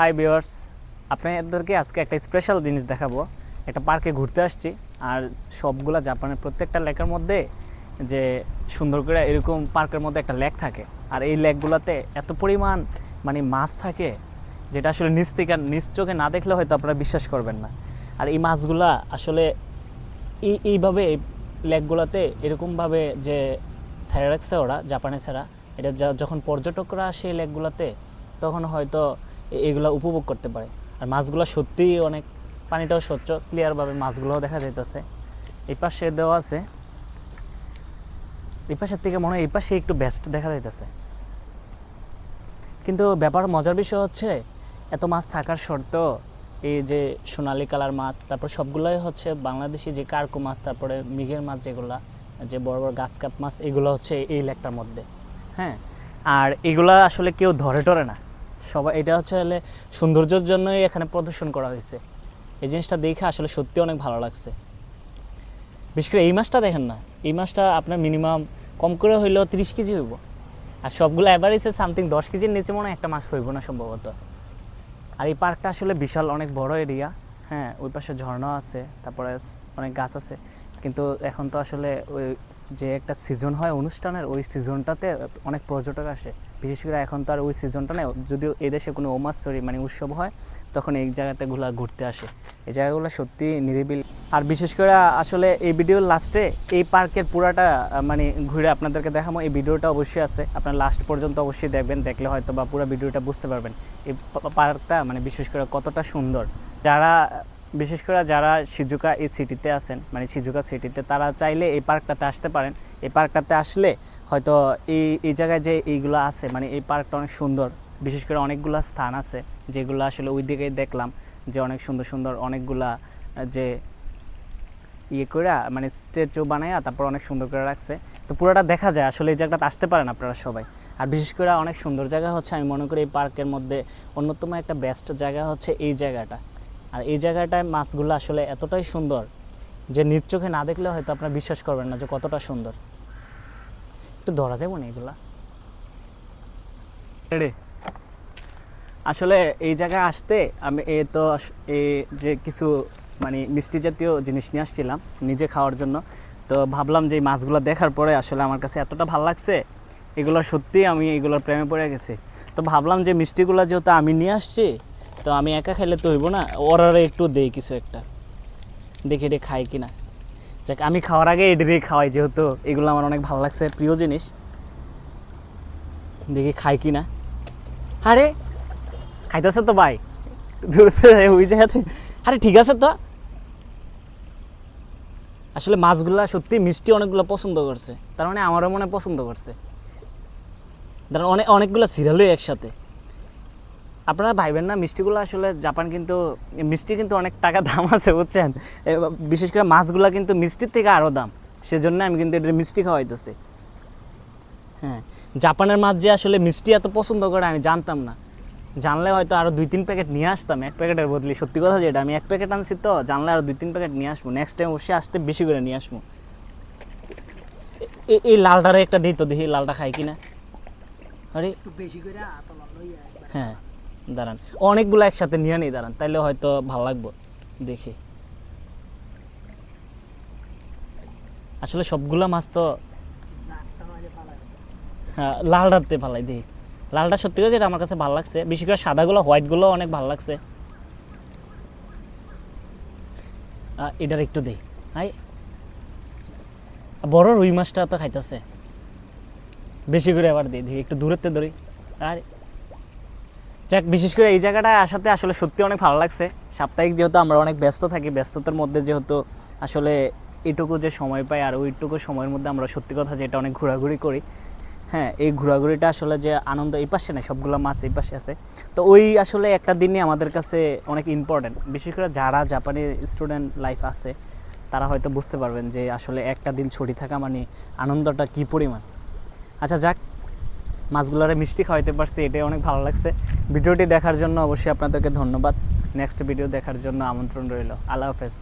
Hi viewers আপনাদেরকে আজকে একটা স্পেশাল জিনিস দেখাবো। একটা পার্কে ঘুরতে আসছি। আর সবগুলা জাপানের প্রত্যেকটা লেকের মধ্যে যে সুন্দর করে এরকম পার্কের মধ্যে একটা লেক থাকে। আর এই লেকগুলোতে এত পরিমাণ মানে মাছ থাকে, যেটা আসলে নিচ থেকে, নিচ চোখে না দেখলে হয়তো আপনারা বিশ্বাস করবেন না। আর এই মাছগুলা আসলে এই, এইভাবে এই লেকগুলোতে এরকমভাবে যে ছেড়ে রাখছে ওরা জাপানে ছাড়া এটা যখন পর্যটকরা আসে এই লেকগুলোতে তখন হয়তো এগুলা উপভোগ করতে পারে। আর মাছগুলো সত্যিই অনেক, পানিটাও স্বচ্ছ ক্লিয়ারভাবে মাছগুলোও দেখা যাইতেছে। এই পাশে দেওয়া আছে, এই পাশের থেকে মনে হয় এই পাশে একটু বেস্ট দেখা যাইতেছে। কিন্তু ব্যাপার মজার বিষয় হচ্ছে, এত মাছ থাকার সত্ত্বেও এই যে সোনালি কালার মাছ, তারপর সবগুলোই হচ্ছে বাংলাদেশি যে কার্কো মাছ, তারপরে মিগের মাছ যেগুলা, যে বড় বড় গাছ কাপ মাছ, এগুলো হচ্ছে এই লেকটার মধ্যে। হ্যাঁ? আর এগুলা আসলে কেউ ধরে টরে না। সবাই, এটা হচ্ছে হলে সৌন্দর্যের জন্যই এখানে প্রদর্শন করা হয়েছে। এই জিনিসটা দেখে আসলে সত্যি অনেক ভালো লাগছে। বিশেষ করে এই মাছটা দেখেন না, এই মাছটা আপনার মিনিমাম কম করে হইলেও তিরিশ কেজি হইব। আর সবগুলো অ্যাভারেজে সামথিং দশ কেজির নিচে মনে হয় একটা মাছ হইব না সম্ভবত। আর এই পার্কটা আসলে বিশাল, অনেক বড় এরিয়া হ্যাঁ ওই পাশে ঝর্ণা আছে, তারপরে অনেক গাছ আছে। কিন্তু এখন তো আসলে ওই যে একটা সিজন হয় অনুষ্ঠানের, ওই সিজনটাতে অনেক পর্যটক আসে। বিশেষ করে এখন তো আর ওই সিজনটা নেই। যদিও এদেশে কোনো ওমাসরি মানে উৎসব হয়, তখন এই জায়গাতে গুলা ঘুরতে আসে। এই জায়গাগুলো সত্যি নিরিবিল। আর বিশেষ করে আসলে এই ভিডিওর লাস্টে এই পার্কের পুরাটা মানে ঘুরে আপনাদেরকে দেখাবো। এই ভিডিওটা অবশ্যই আছে। আপনার লাস্ট পর্যন্ত অবশ্যই দেখবেন, দেখলে হয়তো বা পুরো ভিডিওটা বুঝতে পারবেন। এই পার্কটা মানে বিশেষ করে কতটা সুন্দর। যারা বিশেষ করে যারা সিজুকা এই সিটিতে আছেন মানে সিজুকা সিটিতে তারা চাইলে এই পার্কটাতে আসতে পারেন। এই পার্কটাতে আসলে হয়তো এই এই জায়গায় যে এইগুলো আছে মানে এই পার্কটা অনেক সুন্দর। বিশেষ করে অনেকগুলা স্থান আছে যেগুলো আসলে ওই দিকেই দেখলাম যে অনেক সুন্দর সুন্দর অনেকগুলা যে ইয়ে করে মানে স্ট্যাচু বানায়া তারপর অনেক সুন্দর করে রাখছে। তো পুরোটা দেখা যায়, আসলে এই জায়গাটাতে আসতে পারেন আপনারা সবাই। আর বিশেষ করে অনেক সুন্দর জায়গা হচ্ছে, আমি মনে করি এই পার্কের মধ্যে অন্যতম একটা বেস্ট জায়গা হচ্ছে এই জায়গাটা। আর এই জায়গাটায় মাছগুলো আসলে এতটাই সুন্দর যে নিজ চোখে না দেখলে হয়তো আপনারা বিশ্বাস করবেন না যে কতটা সুন্দর। একটু ধরা যাব না এগুলা। আসলে এই জায়গায় আসতে আমি এ তো এ যে কিছু মানে মিষ্টি জাতীয় জিনিস নিয়ে আসছিলাম নিজে খাওয়ার জন্য। তো ভাবলাম যে এই মাছগুলো দেখার পরে আসলে আমার কাছে এতটা ভালো লাগছে এগুলো সত্যি আমি এগুলোর প্রেমে পড়ে গেছি। তো ভাবলাম যে মিষ্টিগুলো যেহেতু আমি নিয়ে আসছি তো আমি একা খাইলে তো হইব না ওরা একটু দেই কিছু একটা। দেখি এটা খাই কিনা। যাক, আমি খাওয়ার আগে এটারই খাওয়াই, যেহেতু এগুলো আমার অনেক ভালো লাগছে, প্রিয় জিনিস। দেখি খাই কিনা। আরে, খাইতেছে তো ভাই। দূরতে ওই জায়গাতে। আরে, ঠিক আছে তো। আসলে মাছগুলা সত্যি মিষ্টি অনেকগুলো পছন্দ করছে। তার মানে আমারও মনে পছন্দ করছে। অনেক অনেকগুলো সিরিয়ালই একসাথে। আপনারা ভাইবেন না মিষ্টিগুলো আসলে জাপান কিন্তু মিষ্টি কিন্তু অনেক টাকা দাম আছে বুঝছেন? বিশেষ করে মাছগুলা কিন্তু মিষ্টির থেকে আরও দাম। সেজন্য আমি কিন্তু এটা মিষ্টি খাওয়াইতেছি। হ্যাঁ জাপানের মাছ যে আসলে মিষ্টি এত পছন্দ করে আমি জানতাম না। জানলে হয়তো আরও দুই তিন প্যাকেট নিয়ে আসতাম এক প্যাকেটের বদলে। সত্যি কথা যেটা আমি এক প্যাকেট আনছি তো জানলে আরও দুই তিন প্যাকেট নিয়ে আসব। নেক্সট টাইম অবশ্যই আসতে বেশি করে নিয়ে আসব। এই লালটারে একটা দিই তো দেখি লালটা খাই কিনা। আরে বেশি করে হ্যাঁ। দাঁড়ান। অনেকগুলো একসাথে নিয়ে নিই দাঁড়ান তাইলে হয়তো ভালো লাগবো। দেখি। আসলে সবগুলা মাছ তো হ্যাঁ, লালটাতে ভালাই দিই লালটা সত্যি কথা আমার কাছে ভালো লাগছে বিশেষ করে সাদাগুলো হোয়াইটগুলো অনেক ভালো লাগছে। এটার একটু দেই। হাই বড় রুই মাছটা তো খাইতেছে। বেশি করে আবার দিই দিই একটু দূরেতে ধরি। আর যাক, বিশেষ করে এই জায়গাটায় আসাতে আসলে সত্যি অনেক ভালো লাগছে। সাপ্তাহিক যেহেতু আমরা অনেক ব্যস্ত থাকি, ব্যস্ততার মধ্যে যেহেতু আসলে এটুকু যে সময় পাই আর ওইটুকু সময়ের মধ্যে আমরা সত্যি কথা যেটা অনেক ঘোরাঘুরি করি। হ্যাঁ এই ঘোরাঘুরিটা আসলে যে আনন্দ, এই পাশে নেই সবগুলো মাছ এই পাশে আছে। তো ওই আসলে একটা দিনই আমাদের কাছে অনেক ইম্পর্ট্যান্ট বিশেষ করে যারা জাপানি স্টুডেন্ট লাইফ আছে, তারা হয়তো বুঝতে পারবেন যে আসলে একটা দিন ছুটি থাকা মানে আনন্দটা কী পরিমাণ। আচ্ছা যাক, মাছগুলোরে মিষ্টি খাওয়াইতে পারছি, এটাই অনেক ভালো লাগছে। ভিডিওটি দেখার জন্য অবশ্যই আপনাদেরকে ধন্যবাদ। নেক্সট ভিডিও দেখার জন্য আমন্ত্রণ রইল। আল্লাহ হাফেজ।